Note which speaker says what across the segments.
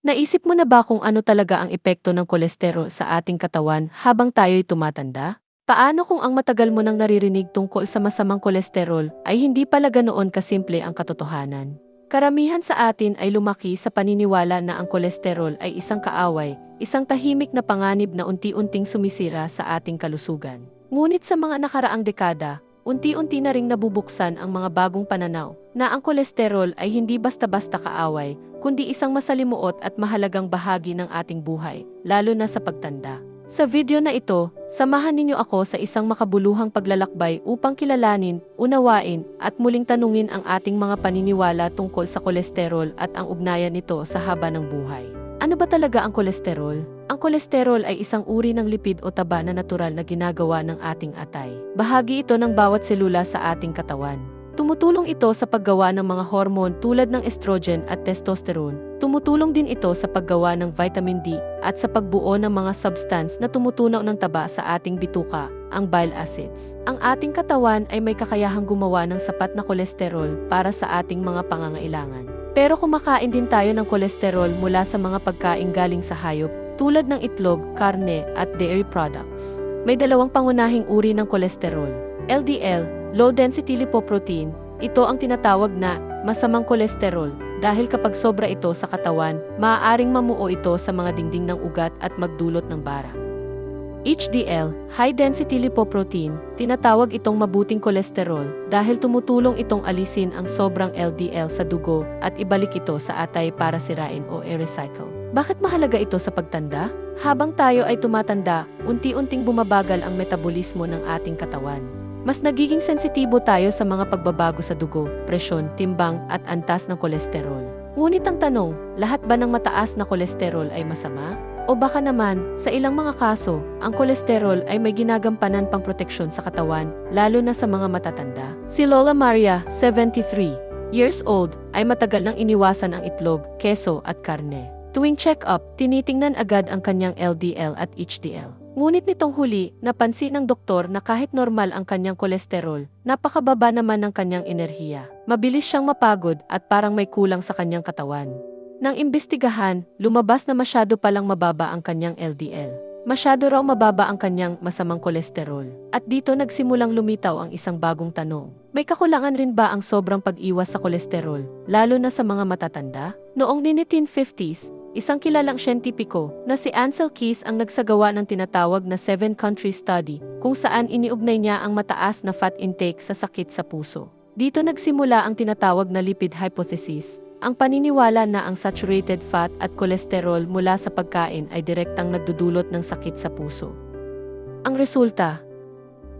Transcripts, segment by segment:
Speaker 1: Naisip mo na ba kung ano talaga ang epekto ng kolesterol sa ating katawan habang tayo'y tumatanda? Paano kung ang matagal mo nang naririnig tungkol sa masamang kolesterol ay hindi pala ganoon kasimple ang katotohanan? Karamihan sa atin ay lumaki sa paniniwala na ang kolesterol ay isang kaaway, isang tahimik na panganib na unti-unting sumisira sa ating kalusugan. Ngunit sa mga nakaraang dekada, unti-unti na ring nabubuksan ang mga bagong pananaw na ang kolesterol ay hindi basta-basta kaaway, kundi isang masalimuot at mahalagang bahagi ng ating buhay, lalo na sa pagtanda. Sa video na ito, samahan ninyo ako sa isang makabuluhang paglalakbay upang kilalanin, unawain, at muling tanungin ang ating mga paniniwala tungkol sa kolesterol at ang ugnayan nito sa haba ng buhay. Ano ba talaga ang kolesterol? Ang kolesterol ay isang uri ng lipid o taba na natural na ginagawa ng ating atay. Bahagi ito ng bawat selula sa ating katawan. Tumutulong ito sa paggawa ng mga hormone tulad ng estrogen at testosterone. Tumutulong din ito sa paggawa ng vitamin D at sa pagbuo ng mga substance na tumutunaw ng taba sa ating bituka, ang bile acids. Ang ating katawan ay may kakayahang gumawa ng sapat na kolesterol para sa ating mga pangangailangan. Pero kumakain din tayo ng kolesterol mula sa mga pagkain galing sa hayop tulad ng itlog, karne at dairy products. May dalawang pangunahing uri ng kolesterol. LDL, low density lipoprotein, ito ang tinatawag na masamang kolesterol dahil kapag sobra ito sa katawan, maaaring mamuo ito sa mga dingding ng ugat at magdulot ng bara. HDL, high density lipoprotein, tinatawag itong mabuting kolesterol dahil tumutulong itong alisin ang sobrang LDL sa dugo at ibalik ito sa atay para sirain o i-recycle. Bakit mahalaga ito sa pagtanda? Habang tayo ay tumatanda, unti-unting bumabagal ang metabolismo ng ating katawan. Mas nagiging sensitibo tayo sa mga pagbabago sa dugo, presyon, timbang at antas ng kolesterol. Ngunit ang tanong, lahat ba ng mataas na kolesterol ay masama? O baka naman, sa ilang mga kaso, ang kolesterol ay may ginagampanan pang proteksyon sa katawan, lalo na sa mga matatanda. Si Lola Maria, 73 years old, ay matagal nang iniwasan ang itlog, keso at karne. Tuwing check-up, tinitingnan agad ang kanyang LDL at HDL. Ngunit nitong huli, napansin ng doktor na kahit normal ang kanyang kolesterol, napakababa naman ng kanyang enerhiya. Mabilis siyang mapagod at parang may kulang sa kanyang katawan. Nang imbestigahan, lumabas na masyado palang mababa ang kanyang LDL. Masyado raw mababa ang kanyang masamang kolesterol. At dito nagsimulang lumitaw ang isang bagong tanong. May kakulangan rin ba ang sobrang pag-iwas sa kolesterol, lalo na sa mga matatanda? Noong 1950s, isang kilalang siyentipiko na si Ansel Keys ang nagsagawa ng tinatawag na 7-country study kung saan iniugnay niya ang mataas na fat intake sa sakit sa puso. Dito nagsimula ang tinatawag na lipid hypothesis, ang paniniwala na ang saturated fat at kolesterol mula sa pagkain ay direktang nagdudulot ng sakit sa puso. Ang resulta,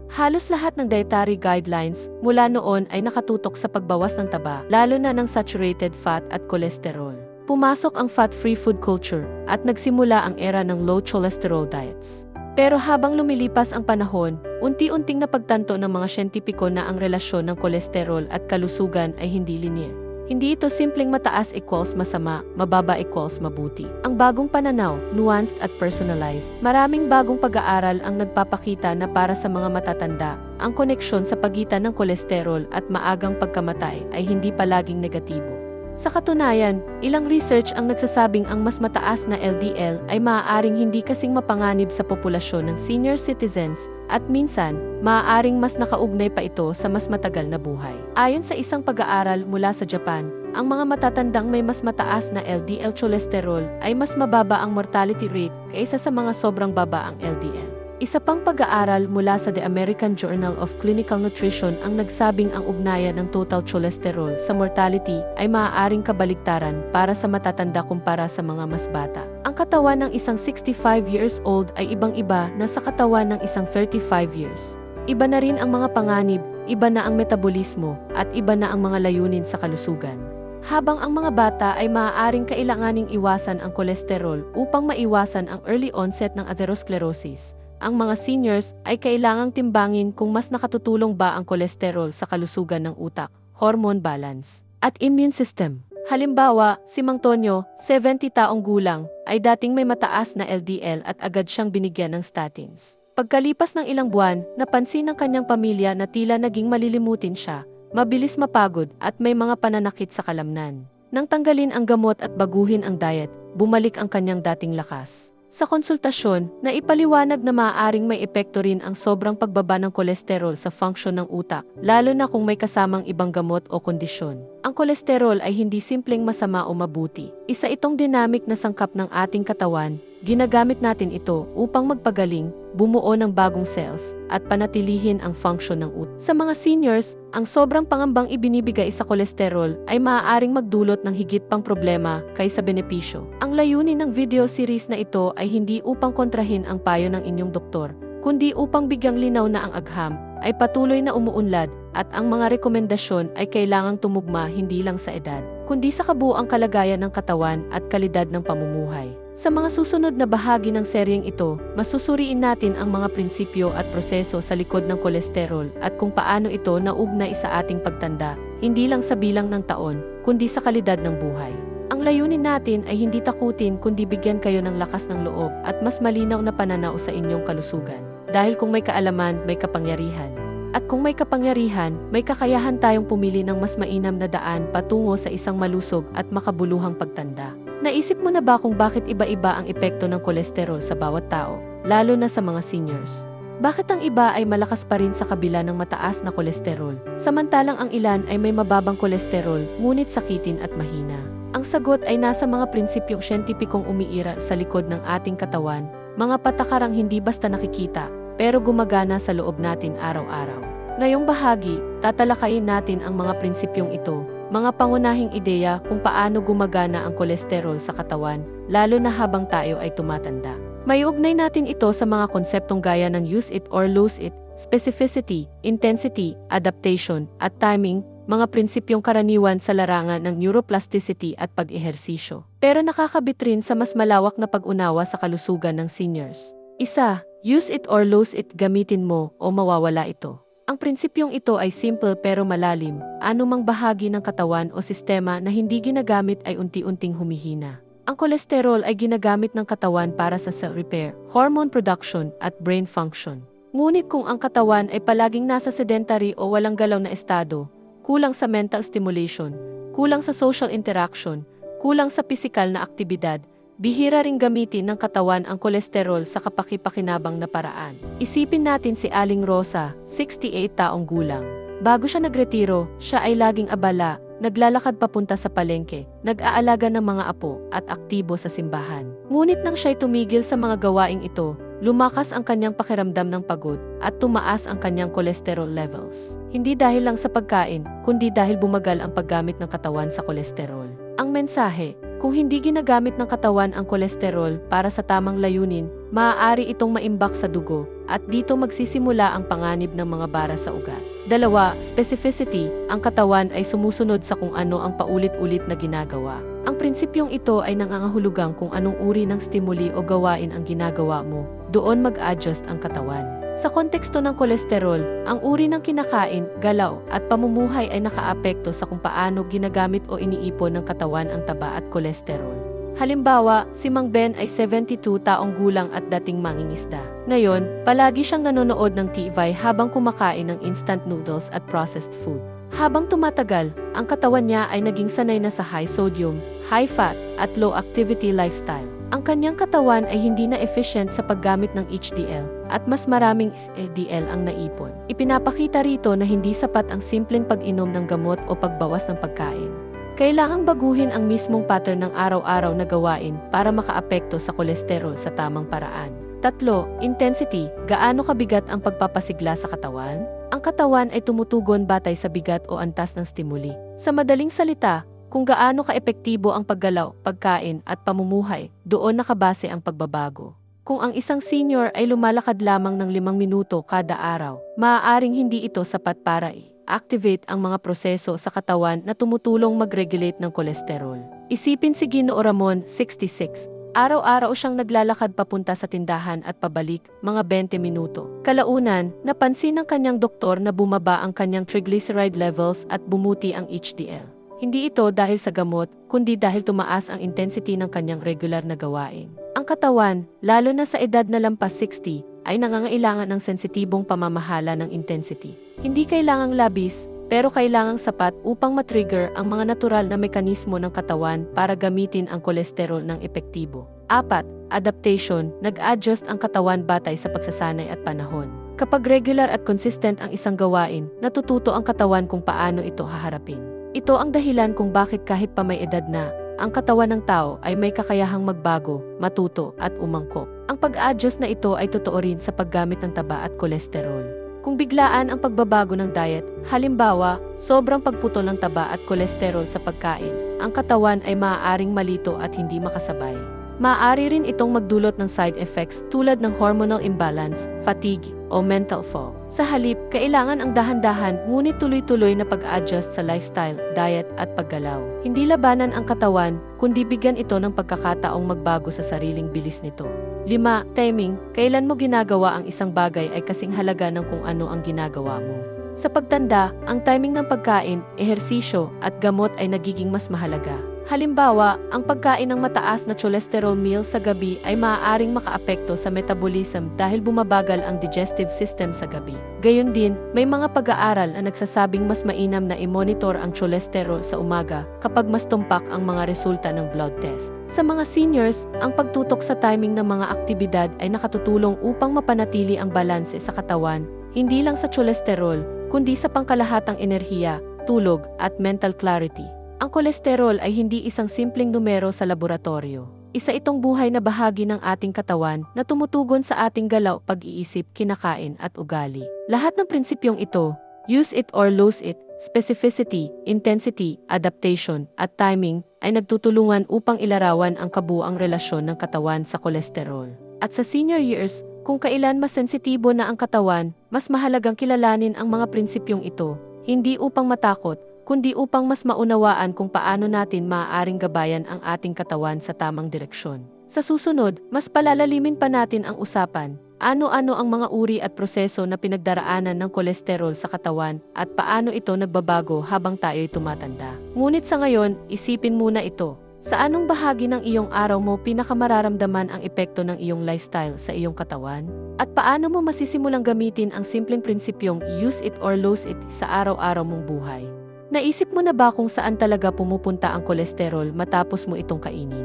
Speaker 1: halos lahat ng dietary guidelines mula noon ay nakatutok sa pagbawas ng taba, lalo na ng saturated fat at kolesterol. Pumasok ang fat-free food culture at nagsimula ang era ng low cholesterol diets. Pero habang lumilipas ang panahon, unti-unting napagtanto ng mga siyentipiko na ang relasyon ng kolesterol at kalusugan ay hindi linear. Hindi ito simpleng mataas equals masama, mababa equals mabuti. Ang bagong pananaw, nuanced at personalized. Maraming bagong pag-aaral ang nagpapakita na para sa mga matatanda, ang koneksyon sa pagitan ng kolesterol at maagang pagkamatay ay hindi palaging negatibo. Sa katunayan, ilang research ang nagsasabing ang mas mataas na LDL ay maaaring hindi kasing mapanganib sa populasyon ng senior citizens at minsan, maaaring mas nakaugnay pa ito sa mas matagal na buhay. Ayon sa isang pag-aaral mula sa Japan, ang mga matatandang may mas mataas na LDL cholesterol ay mas mababa ang mortality rate kaysa sa mga sobrang baba ang LDL. Isa pang pag-aaral mula sa The American Journal of Clinical Nutrition ang nagsabing ang ugnayan ng total cholesterol sa mortality ay maaaring kabaligtaran para sa matatanda kumpara sa mga mas bata. Ang katawan ng isang 65 years old ay ibang-iba na sa katawan ng isang 35 years. Iba na rin ang mga panganib, iba na ang metabolismo, at iba na ang mga layunin sa kalusugan. Habang ang mga bata ay maaaring kailanganing iwasan ang kolesterol upang maiwasan ang early onset ng atherosclerosis, ang mga seniors ay kailangang timbangin kung mas nakatutulong ba ang kolesterol sa kalusugan ng utak, hormone balance, at immune system. Halimbawa, si Mang Tonyo, 70 taong gulang, ay dating may mataas na LDL at agad siyang binigyan ng statins. Pagkalipas ng ilang buwan, napansin ng kanyang pamilya na tila naging malilimutin siya, mabilis mapagod at may mga pananakit sa kalamnan. Nang tanggalin ang gamot at baguhin ang diet, bumalik ang kanyang dating lakas. Sa konsultasyon, naipaliwanag na maaaring may epekto rin ang sobrang pagbaba ng kolesterol sa function ng utak, lalo na kung may kasamang ibang gamot o kondisyon. Ang kolesterol ay hindi simpleng masama o mabuti. Isa itong dynamic na sangkap ng ating katawan, ginagamit natin ito upang magpagaling, bumuo ng bagong cells, at panatilihin ang function ng utak. Sa mga seniors, ang sobrang pangambang ibinibigay sa kolesterol ay maaaring magdulot ng higit pang problema kaysa benepisyo. Ang layunin ng video series na ito ay hindi upang kontrahin ang payo ng inyong doktor, kundi upang bigyang linaw na ang agham ay patuloy na umuunlad at ang mga rekomendasyon ay kailangang tumugma hindi lang sa edad, kundi sa kabuang kalagayan ng katawan at kalidad ng pamumuhay. Sa mga susunod na bahagi ng seryeng ito, masusuriin natin ang mga prinsipyo at proseso sa likod ng kolesterol at kung paano ito naugnay sa ating pagtanda, hindi lang sa bilang ng taon, kundi sa kalidad ng buhay. Ang layunin natin ay hindi takutin kundi bigyan kayo ng lakas ng loob at mas malinaw na pananaw sa inyong kalusugan. Dahil kung may kaalaman, may kapangyarihan. At kung may kapangyarihan, may kakayahan tayong pumili ng mas mainam na daan patungo sa isang malusog at makabuluhang pagtanda. Naisip mo na ba kung bakit iba-iba ang epekto ng kolesterol sa bawat tao, lalo na sa mga seniors? Bakit ang iba ay malakas pa rin sa kabila ng mataas na kolesterol, samantalang ang ilan ay may mababang kolesterol ngunit sakitin at mahina? Ang sagot ay nasa mga prinsipyong siyentipikong umiira sa likod ng ating katawan, mga patakarang hindi basta nakikita, pero gumagana sa loob natin araw-araw. Ngayong bahagi, tatalakayin natin ang mga prinsipyong ito, mga pangunahing ideya kung paano gumagana ang kolesterol sa katawan, lalo na habang tayo ay tumatanda. May natin ito sa mga konseptong gaya ng use it or lose it, specificity, intensity, adaptation, at timing, mga prinsipyong karaniwan sa larangan ng neuroplasticity at pag-ehersisyo. Pero nakakabit rin sa mas malawak na pag-unawa sa kalusugan ng seniors. Isa, use it or lose it gamitin mo o mawawala ito. Ang prinsipyong ito ay simple pero malalim, anumang bahagi ng katawan o sistema na hindi ginagamit ay unti-unting humihina. Ang kolesterol ay ginagamit ng katawan para sa cell repair, hormone production, at brain function. Ngunit kung ang katawan ay palaging nasa sedentary o walang galaw na estado, kulang sa mental stimulation, kulang sa social interaction, kulang sa pisikal na aktibidad, bihira ring gamitin ng katawan ang kolesterol sa kapakipakinabang na paraan. Isipin natin si Aling Rosa, 68 taong gulang. Bago siya nagretiro, siya ay laging abala, naglalakad papunta sa palengke, nag-aalaga ng mga apo at aktibo sa simbahan. Ngunit nang siya'y tumigil sa mga gawaing ito, lumakas ang kanyang pakiramdam ng pagod at tumaas ang kanyang cholesterol levels. Hindi dahil lang sa pagkain, kundi dahil bumagal ang paggamit ng katawan sa kolesterol. Ang mensahe, kung hindi ginagamit ng katawan ang kolesterol para sa tamang layunin, maaari itong maimbak sa dugo at dito magsisimula ang panganib ng mga bara sa ugat. Dalawa, specificity, ang katawan ay sumusunod sa kung ano ang paulit-ulit na ginagawa. Ang prinsipyong ito ay nangangahulugang kung anong uri ng stimuli o gawain ang ginagawa mo, doon mag-adjust ang katawan. Sa konteksto ng kolesterol, ang uri ng kinakain, galaw, at pamumuhay ay nakaapekto sa kung paano ginagamit o iniipon ng katawan ang taba at kolesterol. Halimbawa, si Mang Ben ay 72 taong gulang at dating mangingisda. Ngayon, palagi siyang nanonood ng TV habang kumakain ng instant noodles at processed food. Habang tumatagal, ang katawan niya ay naging sanay na sa high sodium, high fat, at low activity lifestyle. Ang kanyang katawan ay hindi na efficient sa paggamit ng HDL at mas maraming LDL ang naipon. Ipinapakita rito na hindi sapat ang simpleng pag-inom ng gamot o pagbawas ng pagkain. Kailangang baguhin ang mismong pattern ng araw-araw na gawain para makaapekto sa kolesterol sa tamang paraan. Tatlo, intensity. Gaano kabigat ang pagpapasigla sa katawan? Ang katawan ay tumutugon batay sa bigat o antas ng stimuli. Sa madaling salita, kung gaano kaepektibo ang paggalaw, pagkain at pamumuhay, doon nakabase ang pagbabago. Kung ang isang senior ay lumalakad lamang ng limang minuto kada araw, maaaring hindi ito sapat para i-activate ang mga proseso sa katawan na tumutulong mag-regulate ng kolesterol. Isipin si Ginoo Ramon, 66. Araw-araw siyang naglalakad papunta sa tindahan at pabalik, mga 20 minuto. Kalaunan, napansin ng kanyang doktor na bumaba ang kanyang triglyceride levels at bumuti ang HDL. Hindi ito dahil sa gamot, kundi dahil tumaas ang intensity ng kanyang regular na gawain. Ang katawan, lalo na sa edad na lampas 60, ay nangangailangan ng sensitibong pamamahala ng intensity. Hindi kailangang labis, pero kailangang sapat upang matrigger ang mga natural na mekanismo ng katawan para gamitin ang kolesterol ng epektibo. Apat, adaptation, nag-adjust ang katawan batay sa pagsasanay at panahon. Kapag regular at consistent ang isang gawain, natututo ang katawan kung paano ito haharapin. Ito ang dahilan kung bakit kahit pa may edad na, ang katawan ng tao ay may kakayahang magbago, matuto, at umangkop. Ang pag-adjust na ito ay totoo rin sa paggamit ng taba at kolesterol. Kung biglaan ang pagbabago ng diet, halimbawa, sobrang pagputol ng taba at kolesterol sa pagkain, ang katawan ay maaaring malito at hindi makasabay. Maaari rin itong magdulot ng side effects tulad ng hormonal imbalance, fatigue, o mental fog. Sa halip, kailangan ang dahan-dahan ngunit tuloy-tuloy na pag-adjust sa lifestyle, diet at paggalaw. Hindi labanan ang katawan, kundi bigyan ito ng pagkakataong magbago sa sariling bilis nito. 5. Timing, kailan mo ginagawa ang isang bagay ay kasing halaga ng kung ano ang ginagawa mo. Sa pagtanda, ang timing ng pagkain, ehersisyo, at gamot ay nagiging mas mahalaga. Halimbawa, ang pagkain ng mataas na cholesterol meal sa gabi ay maaaring makaapekto sa metabolism dahil bumabagal ang digestive system sa gabi. Gayun din, may mga pag-aaral na nagsasabing mas mainam na i-monitor ang cholesterol sa umaga kapag mas tumpak ang mga resulta ng blood test. Sa mga seniors, ang pagtutok sa timing ng mga aktibidad ay nakatutulong upang mapanatili ang balanse sa katawan, hindi lang sa cholesterol, kundi sa pangkalahatang enerhiya, tulog, at mental clarity. Ang kolesterol ay hindi isang simpleng numero sa laboratorio. Isa itong buhay na bahagi ng ating katawan na tumutugon sa ating galaw, pag-iisip, kinakain at ugali. Lahat ng prinsipyong ito, use it or lose it, specificity, intensity, adaptation, at timing, ay nagtutulungan upang ilarawan ang kabuang relasyon ng katawan sa kolesterol. At sa senior years, kung kailan mas sensitibo na ang katawan, mas mahalagang kilalanin ang mga prinsipyong ito, hindi upang matakot, kundi upang mas maunawaan kung paano natin maaaring gabayan ang ating katawan sa tamang direksyon. Sa susunod, mas palalalimin pa natin ang usapan, ano-ano ang mga uri at proseso na pinagdaraanan ng kolesterol sa katawan at paano ito nagbabago habang tayo'y tumatanda. Ngunit sa ngayon, isipin muna ito. Sa anong bahagi ng iyong araw mo pinakamararamdaman ang epekto ng iyong lifestyle sa iyong katawan? At paano mo masisimulang gamitin ang simpleng prinsipyong use it or lose it sa araw-araw mong buhay? Naisip mo na ba kung saan talaga pumupunta ang kolesterol matapos mo itong kainin?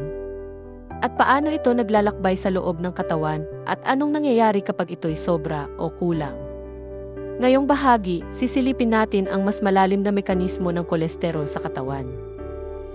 Speaker 1: At paano ito naglalakbay sa loob ng katawan at anong nangyayari kapag ito'y sobra o kulang? Ngayong bahagi, sisilipin natin ang mas malalim na mekanismo ng kolesterol sa katawan.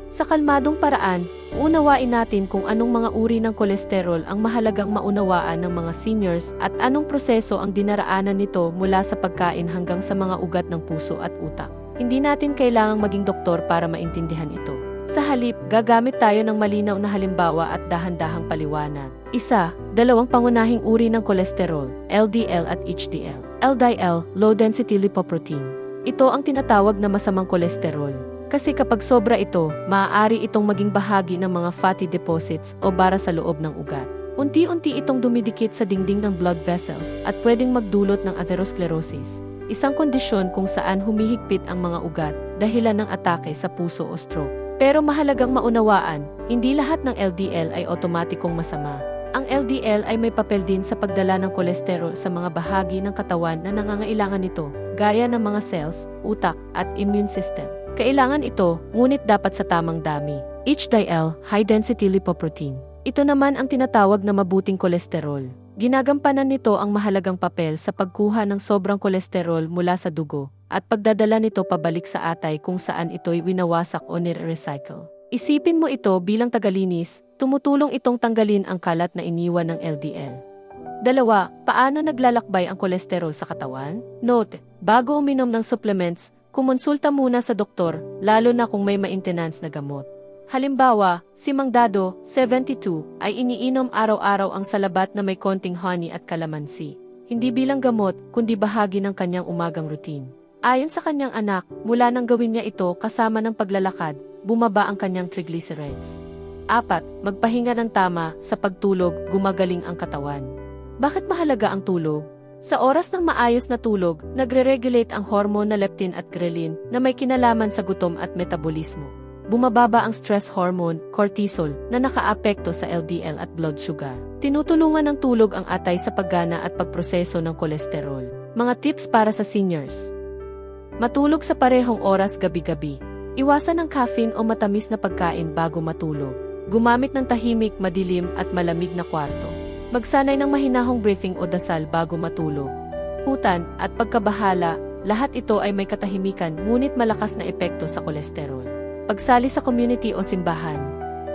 Speaker 1: Sa kalmadong paraan, unawain natin kung anong mga uri ng kolesterol ang mahalagang maunawaan ng mga seniors at anong proseso ang dinaraanan nito mula sa pagkain hanggang sa mga ugat ng puso at utak. Hindi natin kailangang maging doktor para maintindihan ito. Sa halip, gagamit tayo ng malinaw na halimbawa at dahan-dahang paliwanag. Isa, dalawang pangunahing uri ng kolesterol, LDL at HDL. LDL, low density lipoprotein. Ito ang tinatawag na masamang kolesterol. Kasi kapag sobra ito, maaari itong maging bahagi ng mga fatty deposits o bara sa loob ng ugat. Unti-unti itong dumidikit sa dingding ng blood vessels at pwedeng magdulot ng atherosclerosis, isang kondisyon kung saan humihigpit ang mga ugat dahilan ng atake sa puso o stroke. Pero mahalagang maunawaan, hindi lahat ng LDL ay otomatikong masama. Ang LDL ay may papel din sa pagdala ng kolesterol sa mga bahagi ng katawan na nangangailangan nito, gaya ng mga cells, utak, at immune system. Kailangan ito, ngunit dapat sa tamang dami. HDL, high density lipoprotein. Ito naman ang tinatawag na mabuting kolesterol. Ginagampanan nito ang mahalagang papel sa pagkuha ng sobrang kolesterol mula sa dugo at pagdadala nito pabalik sa atay kung saan ito'y winawasak o nire-recycle. Isipin mo ito bilang tagalinis, tumutulong itong tanggalin ang kalat na iniwan ng LDL. Dalawa, paano naglalakbay ang kolesterol sa katawan? Note, bago uminom ng supplements, kumonsulta muna sa doktor, lalo na kung may maintenance na gamot. Halimbawa, si Mang Dado, 72, ay iniinom araw-araw ang salabat na may konting honey at kalamansi. Hindi bilang gamot, kundi bahagi ng kanyang umagang routine. Ayon sa kanyang anak, mula nang gawin niya ito kasama ng paglalakad, bumaba ang kanyang triglycerides. Apat, magpahinga ng tama, sa pagtulog, gumagaling ang katawan. Bakit mahalaga ang tulog? Sa oras ng maayos na tulog, nagre-regulate ang hormone na leptin at ghrelin na may kinalaman sa gutom at metabolismo. Bumababa ang stress hormone, cortisol, na nakaapekto sa LDL at blood sugar. Tinutulungan ng tulog ang atay sa paggana at pagproseso ng kolesterol. Mga tips para sa seniors. Matulog sa parehong oras gabi-gabi. Iwasan ang caffeine o matamis na pagkain bago matulog. Gumamit ng tahimik, madilim at malamig na kwarto. Magsanay ng mahinahong briefing o dasal bago matulog. Hutan at pagkabahala, lahat ito ay may katahimikan ngunit malakas na epekto sa kolesterol. Pagsali sa community o simbahan.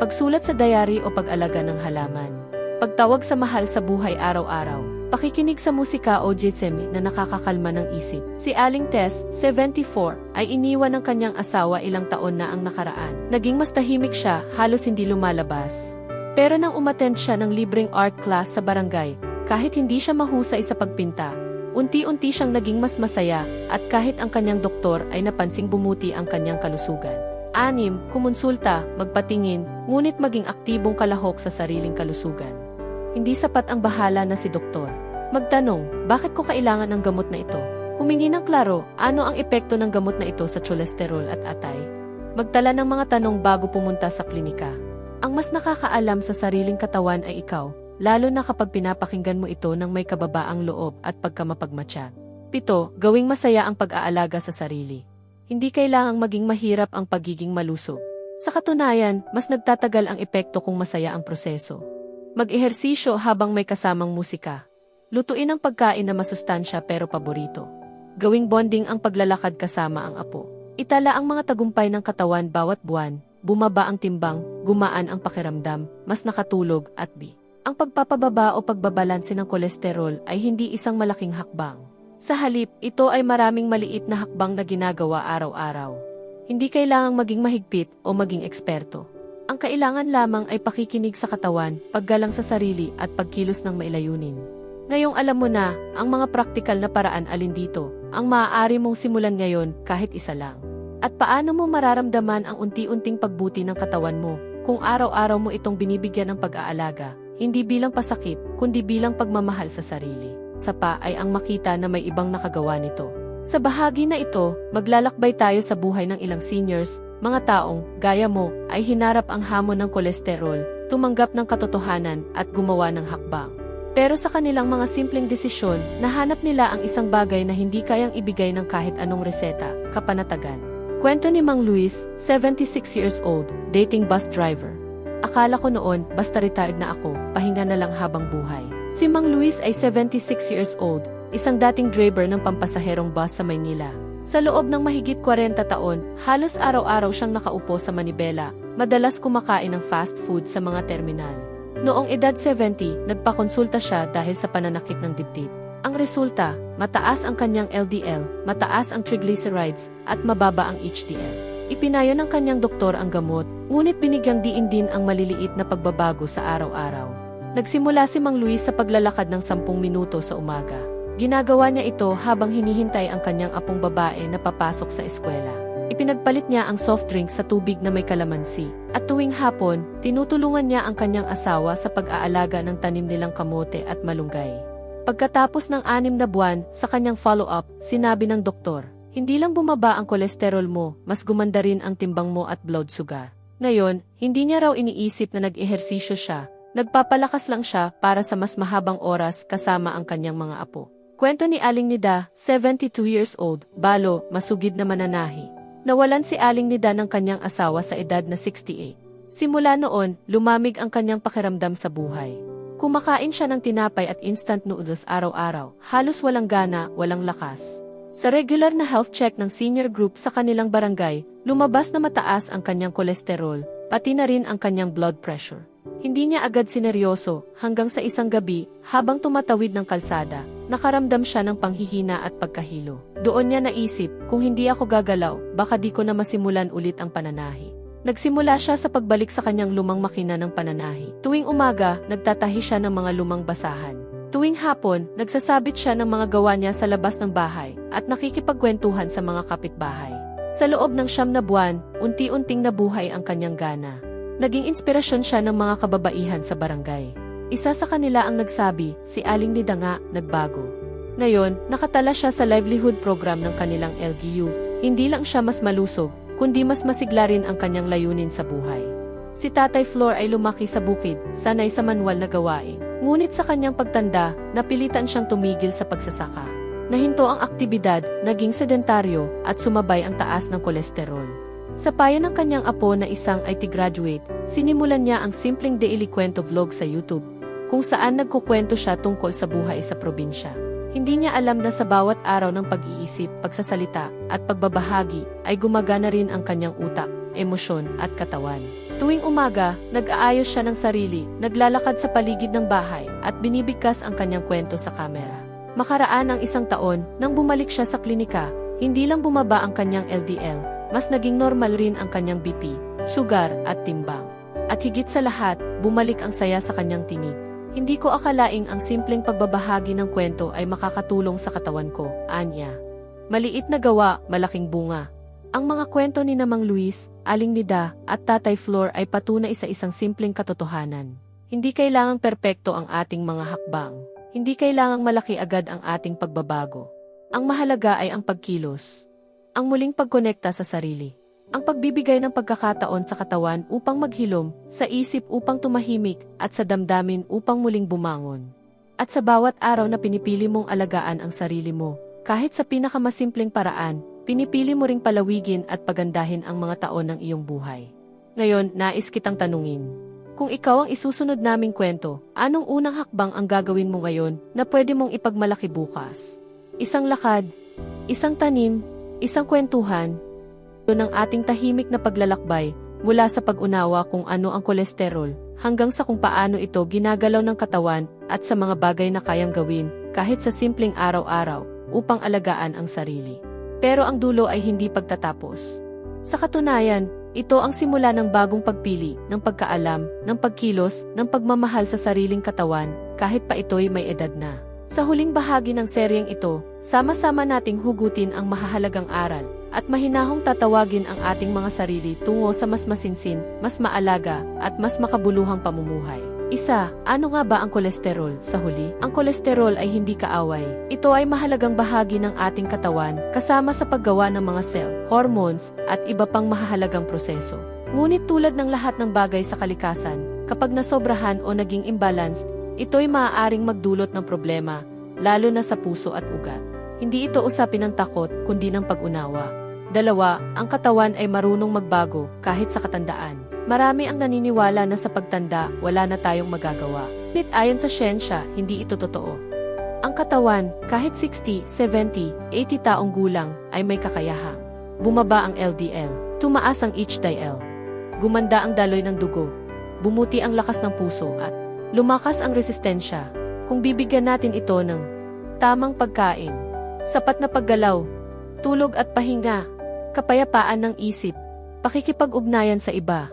Speaker 1: Pagsulat sa diary o pag-alaga ng halaman. Pagtawag sa mahal sa buhay araw-araw. Pakikinig sa musika o jitsemi na nakakakalma ng isip. Si Aling Tess, 74, ay iniwan ng kanyang asawa ilang taon na ang nakaraan. Naging mas tahimik siya, halos hindi lumalabas. Pero nang umattend siya ng libreng art class sa barangay, kahit hindi siya mahusay sa pagpinta, unti-unti siyang naging mas masaya at kahit ang kanyang doktor ay napansing bumuti ang kanyang kalusugan. Anim, kumonsulta, magpatingin, ngunit maging aktibong kalahok sa sariling kalusugan. Hindi sapat ang bahala na si doktor. Magtanong, bakit ko kailangan ng gamot na ito? Humingi ng klaro, ano ang epekto ng gamot na ito sa cholesterol at atay? Magtala ng mga tanong bago pumunta sa klinika. Ang mas nakakaalam sa sariling katawan ay ikaw, lalo na kapag pinapakinggan mo ito ng may kababaang loob at pagkamapagmatya. Pito, gawing masaya ang pag-aalaga sa sarili. Hindi kailangang maging mahirap ang pagiging malusog. Sa katunayan, mas nagtatagal ang epekto kung masaya ang proseso. Mag-ehersisyo habang may kasamang musika. Lutuin ang pagkain na masustansya pero paborito. Gawing bonding ang paglalakad kasama ang apo. Itala ang mga tagumpay ng katawan bawat buwan, bumaba ang timbang, gumaan ang pakiramdam, mas nakatulog at bi. Ang pagpapababa o pagbabalanse ng kolesterol ay hindi isang malaking hakbang. Sa halip, ito ay maraming maliit na hakbang na ginagawa araw-araw. Hindi kailangang maging mahigpit o maging eksperto. Ang kailangan lamang ay pakikinig sa katawan, paggalang sa sarili at pagkilos ng mailayunin. Ngayong alam mo na, ang mga praktikal na paraan alin dito, ang maaari mong simulan ngayon kahit isa lang. At paano mo mararamdaman ang unti-unting pagbuti ng katawan mo kung araw-araw mo itong binibigyan ng pag-aalaga, hindi bilang pasakit, kundi bilang pagmamahal sa sarili. Sa pa ay ang makita na may ibang nakagawa nito. Sa bahagi na ito, maglalakbay tayo sa buhay ng ilang seniors, mga taong, gaya mo, ay hinarap ang hamon ng kolesterol, tumanggap ng katotohanan at gumawa ng hakbang. Pero sa kanilang mga simpleng desisyon, nahanap nila ang isang bagay na hindi kayang ibigay ng kahit anong reseta, kapanatagan. Kwento ni Mang Luis, 76 years old, dating bus driver. Akala ko noon, basta retired na ako, pahinga na lang habang buhay. Si Mang Luis ay 76 years old, isang dating driver ng pampasaherong bus sa Maynila. Sa loob ng mahigit 40 taon, halos araw-araw siyang nakaupo sa manibela, madalas kumakain ng fast food sa mga terminal. Noong edad 70, nagpakonsulta siya dahil sa pananakit ng dibdib. Ang resulta, mataas ang kanyang LDL, mataas ang triglycerides, at mababa ang HDL. Ipinayo ng kanyang doktor ang gamot, ngunit binigyang diin din ang maliliit na pagbabago sa araw-araw. Nagsimula si Mang Luis sa paglalakad ng 10 minuto sa umaga. Ginagawa niya ito habang hinihintay ang kanyang apong babae na papasok sa eskwela. Ipinagpalit niya ang soft drink sa tubig na may kalamansi. At tuwing hapon, tinutulungan niya ang kanyang asawa sa pag-aalaga ng tanim nilang kamote at malunggay. Pagkatapos ng anim na buwan, sa kanyang follow-up, sinabi ng doktor, hindi lang bumaba ang kolesterol mo, mas gumanda rin ang timbang mo at blood sugar. Ngayon, hindi niya raw iniisip na nag-ehersisyo siya, nagpapalakas lang siya para sa mas mahabang oras kasama ang kanyang mga apo. Kwento ni Aling Nida, 72 years old, balo, masugid na mananahi. Nawalan si Aling Nida ng kanyang asawa sa edad na 68. Simula noon, lumamig ang kanyang pakiramdam sa buhay. Kumakain siya ng tinapay at instant noodles araw-araw, halos walang gana, walang lakas. Sa regular na health check ng senior group sa kanilang barangay, lumabas na mataas ang kanyang kolesterol, pati na rin ang kanyang blood pressure. Hindi niya agad sineryoso hanggang sa isang gabi, habang tumatawid ng kalsada, nakaramdam siya ng panghihina at pagkahilo. Doon niya naisip, kung hindi ako gagalaw, baka di ko na masimulan ulit ang pananahi. Nagsimula siya sa pagbalik sa kanyang lumang makina ng pananahi. Tuwing umaga, nagtatahi siya ng mga lumang basahan. Tuwing hapon, nagsasabit siya ng mga gawa niya sa labas ng bahay at nakikipagkwentuhan sa mga kapitbahay. Sa loob ng siyam na buwan, unti-unting nabuhay ang kanyang gana. Naging inspirasyon siya ng mga kababaihan sa barangay. Isa sa kanila ang nagsabi, si Aling Nida nga, nagbago. Ngayon, nakatala siya sa livelihood program ng kanilang LGU. Hindi lang siya mas malusog, kundi mas masigla rin ang kanyang layunin sa buhay. Si Tatay Flor ay lumaki sa bukid, sanay sa manual na gawain. Ngunit sa kanyang pagtanda, napilitan siyang tumigil sa pagsasaka. Nahinto ang aktibidad, naging sedentaryo, at sumabay ang taas ng kolesterol. Sa payo ng kanyang apo na isang IT graduate, sinimulan niya ang simpleng daily kwento vlog sa YouTube, kung saan nagkukwento siya tungkol sa buhay sa probinsya. Hindi niya alam na sa bawat araw ng pag-iisip, pagsasalita, at pagbabahagi ay gumagana rin ang kanyang utak, emosyon, at katawan. Tuwing umaga, nag-aayos siya ng sarili, naglalakad sa paligid ng bahay, at binibigkas ang kanyang kwento sa kamera. Makaraan ang isang taon, nang bumalik siya sa klinika, hindi lang bumaba ang kanyang LDL, mas naging normal rin ang kanyang BP, sugar, at timbang. At higit sa lahat, bumalik ang saya sa kanyang tinig. Hindi ko akalaing ang simpleng pagbabahagi ng kwento ay makakatulong sa katawan ko, anya. Maliit na gawa, malaking bunga. Ang mga kwento ni Namang Luis, Aling Nida, at Tatay Flor ay patunay sa isang simpleng katotohanan. Hindi kailangang perpekto ang ating mga hakbang. Hindi kailangang malaki agad ang ating pagbabago. Ang mahalaga ay ang pagkilos. Ang muling pagkonekta sa sarili. Ang pagbibigay ng pagkakataon sa katawan upang maghilom, sa isip upang tumahimik, at sa damdamin upang muling bumangon. At sa bawat araw na pinipili mong alagaan ang sarili mo, kahit sa pinakamasimpleng paraan, pinipili mo ring palawigin at pagandahin ang mga taon ng iyong buhay. Ngayon, nais kitang tanungin. Kung ikaw ang isusunod naming kwento, anong unang hakbang ang gagawin mo ngayon na pwede mong ipagmalaki bukas? Isang lakad, isang tanim, isang kwentuhan, yun ang ating tahimik na paglalakbay mula sa pag-unawa kung ano ang kolesterol hanggang sa kung paano ito ginagalaw ng katawan at sa mga bagay na kayang gawin kahit sa simpleng araw-araw upang alagaan ang sarili. Pero ang dulo ay hindi pagtatapos. Sa katunayan, ito ang simula ng bagong pagpili, ng pagkaalam, ng pagkilos, ng pagmamahal sa sariling katawan, kahit pa ito'y may edad na. Sa huling bahagi ng seryeng ito, sama-sama nating hugutin ang mahahalagang aral, at mahinahong tatawagin ang ating mga sarili tungo sa mas masinsin, mas maalaga, at mas makabuluhang pamumuhay. Isa, ano nga ba ang kolesterol? Sa huli, ang kolesterol ay hindi kaaway. Ito ay mahalagang bahagi ng ating katawan, kasama sa paggawa ng mga cell, hormones, at iba pang mahahalagang proseso. Ngunit tulad ng lahat ng bagay sa kalikasan, kapag nasobrahan o naging imbalanced, ito'y maaaring magdulot ng problema, lalo na sa puso at ugat. Hindi ito usapin ng takot, kundi ng pag-unawa. Dalawa, ang katawan ay marunong magbago kahit sa katandaan. Marami ang naniniwala na sa pagtanda, wala na tayong magagawa. Ngunit ayon sa siyensya, hindi ito totoo. Ang katawan, kahit 60, 70, 80 taong gulang, ay may kakayahang. Bumaba ang LDL, tumaas ang HDL, gumanda ang daloy ng dugo, bumuti ang lakas ng puso at lumakas ang resistensya. Kung bibigyan natin ito ng tamang pagkain, sapat na paggalaw, tulog at pahinga, kapayapaan ng isip, pakikipag-ugnayan sa iba.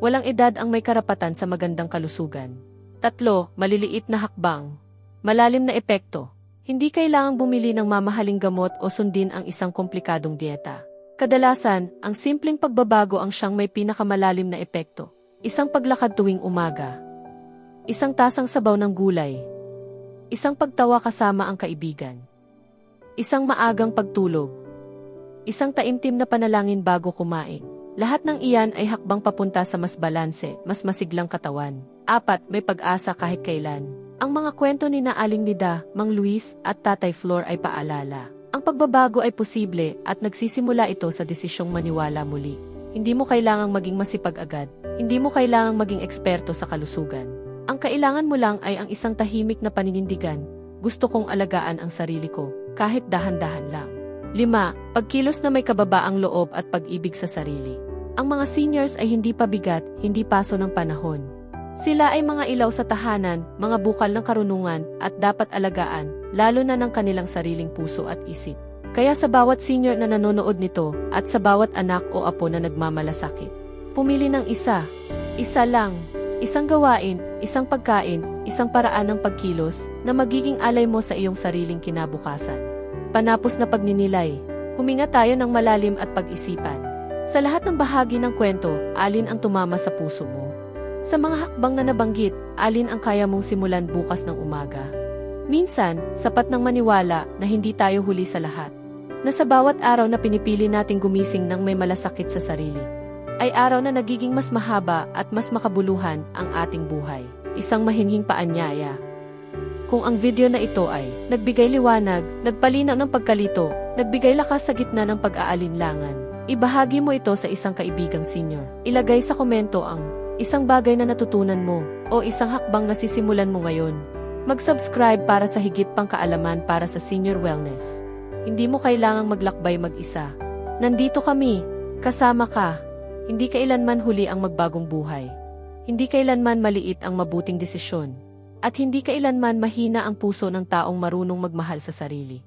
Speaker 1: Walang edad ang may karapatan sa magandang kalusugan. Tatlo, maliliit na hakbang. Malalim na epekto. Hindi kailangang bumili ng mamahaling gamot o sundin ang isang komplikadong dieta. Kadalasan, ang simpleng pagbabago ang siyang may pinakamalalim na epekto. Isang paglakad tuwing umaga. Isang tasang sabaw ng gulay. Isang pagtawa kasama ang kaibigan. Isang maagang pagtulog. Isang taimtim na panalangin bago kumain. Lahat ng iyan ay hakbang papunta sa mas balanse, mas masiglang katawan. Apat, may pag-asa kahit kailan. Ang mga kwento ni Naaling Nida, Mang Luis, at Tatay Flor ay paalala. Ang pagbabago ay posible at nagsisimula ito sa desisyong maniwala muli. Hindi mo kailangang maging masipag agad. Hindi mo kailangang maging eksperto sa kalusugan. Ang kailangan mo lang ay ang isang tahimik na paninindigan. Gusto kong alagaan ang sarili ko, kahit dahan-dahan lang. 5. Pagkilos na may kababaang loob at pag-ibig sa sarili. Ang mga seniors ay hindi pabigat, hindi paso ng panahon. Sila ay mga ilaw sa tahanan, mga bukal ng karunungan, at dapat alagaan, lalo na ng kanilang sariling puso at isip. Kaya sa bawat senior na nanonood nito, at sa bawat anak o apo na nagmamalasakit, pumili ng isa. Isa lang. Isang gawain, isang pagkain, isang paraan ng pagkilos na magiging alay mo sa iyong sariling kinabukasan panapos na pagninilay. Huminga tayo ng malalim at pag-isipan. Sa lahat ng bahagi ng kwento, alin ang tumama sa puso mo? Sa mga hakbang na nabanggit, alin ang kaya mong simulan bukas ng umaga? Minsan, sapat ng maniwala na hindi tayo huli sa lahat. Na sa bawat araw na pinipili nating gumising ng may malasakit sa sarili, ay araw na nagiging mas mahaba at mas makabuluhan ang ating buhay. Isang mahinhing paanyaya. Kung ang video na ito ay nagbigay liwanag, nagpalinaw ng pagkalito, nagbigay lakas sa gitna ng pag-aalinlangan, ibahagi mo ito sa isang kaibigang senior. Ilagay sa komento ang isang bagay na natutunan mo o isang hakbang na sisimulan mo ngayon. Mag-subscribe para sa higit pang kaalaman para sa senior wellness. Hindi mo kailangang maglakbay mag-isa. Nandito kami, kasama ka. Hindi kailanman huli ang magbagong buhay. Hindi kailanman maliit ang mabuting desisyon. At hindi kailanman mahina ang puso ng taong marunong magmahal sa sarili.